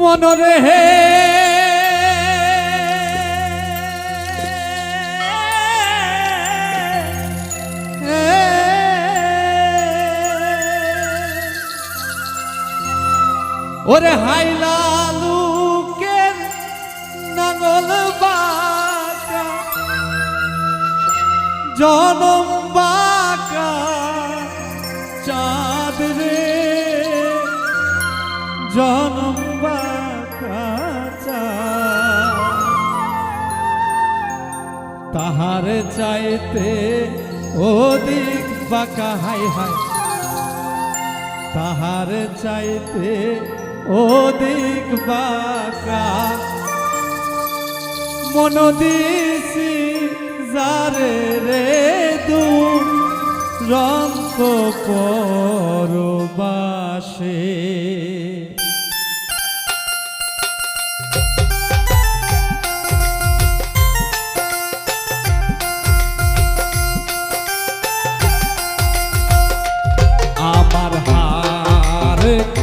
মনরে হে। ওরে হাইলা লুকের নাঙল বাকা জনম বাকা চাঁদ রে। জনম তাহার চাইতে ওদিক বাঁকা হাই হাই তাহার চাইতে ওদিক বাঁকা মন দিছি যারে রে দু রঙ্ক পরবাসে।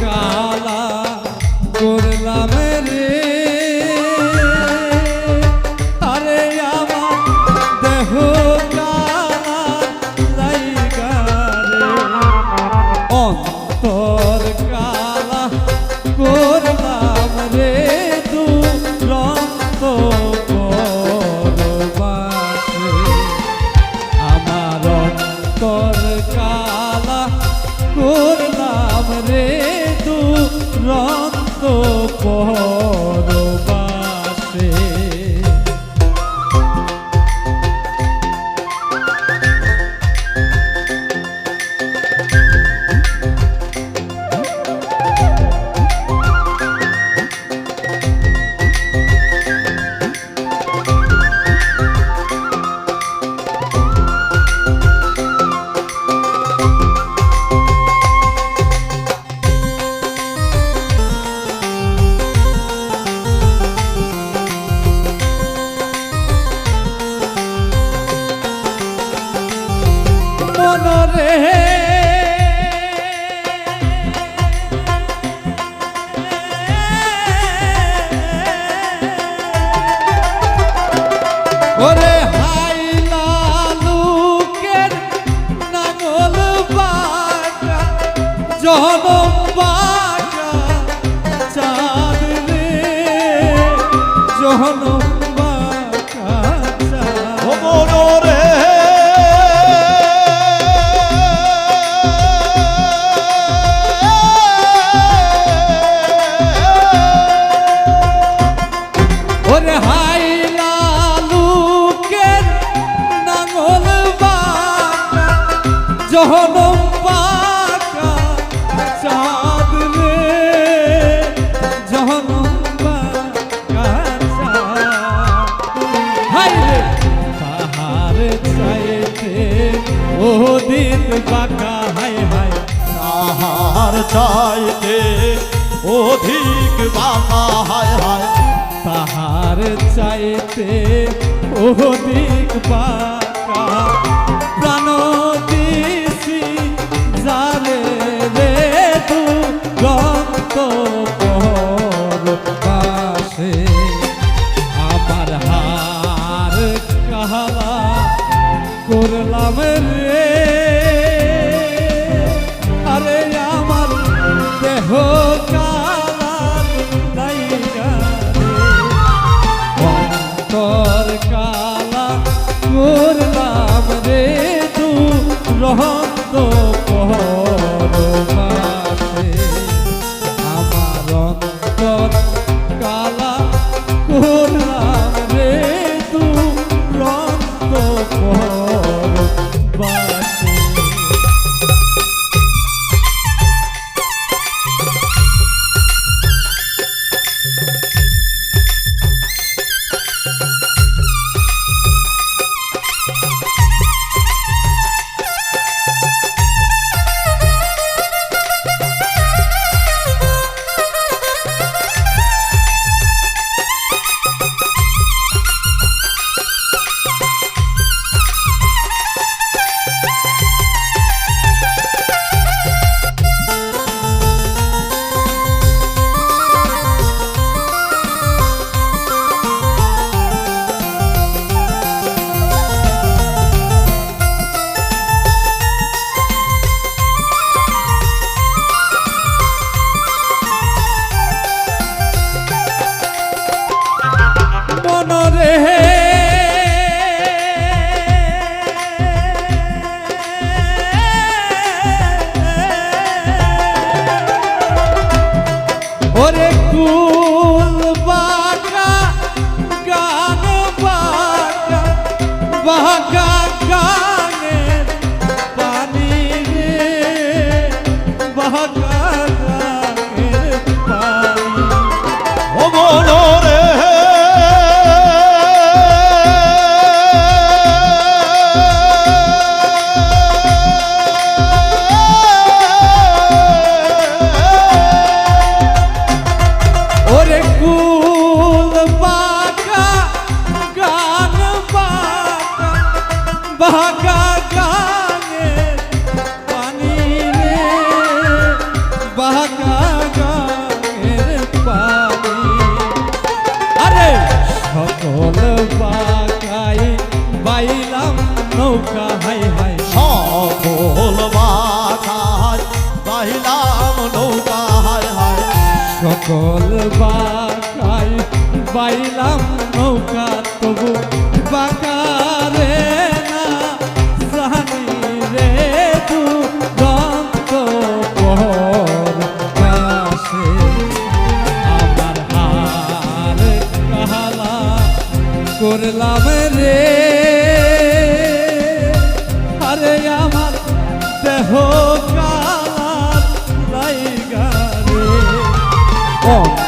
কালা করলাম রে। আরে আমার দেহ কালা লাইগা রে। অন্তর কালা দিন বাঁকা হাই হাই তাহার চাইতে অধিক বাঁকা, হায় হায়। তাহার চাইতে অধিক বাঁকা। প্রাণ দিছি জালে রে তু রক্ত পাশে। আমার হার কাহালা করলাম 哦。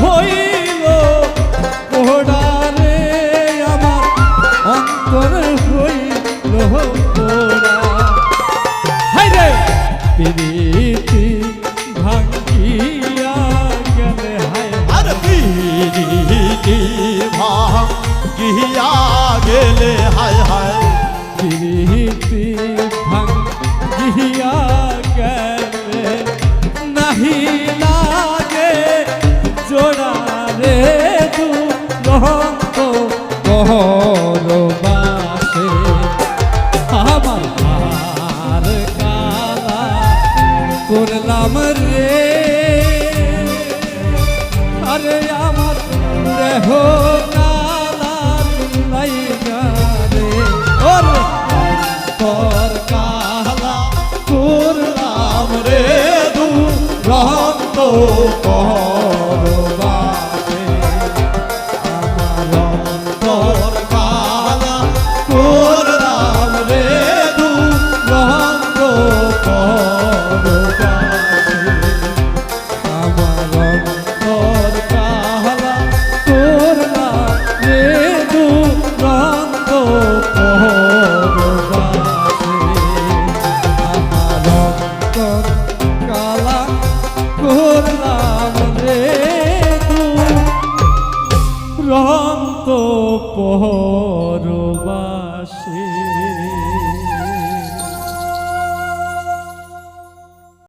হইল পোড়ারে আমার অন্তর হইল পোড়া হাইরে প্রীতি ভাঙ্গিয়া গেলে হায়। আর প্রীতি ভাঙ্গিয়া রাম রে। আরে আমার দেহ কালা নাই রে। ওর তোর কালা তোর রাম রে দু তো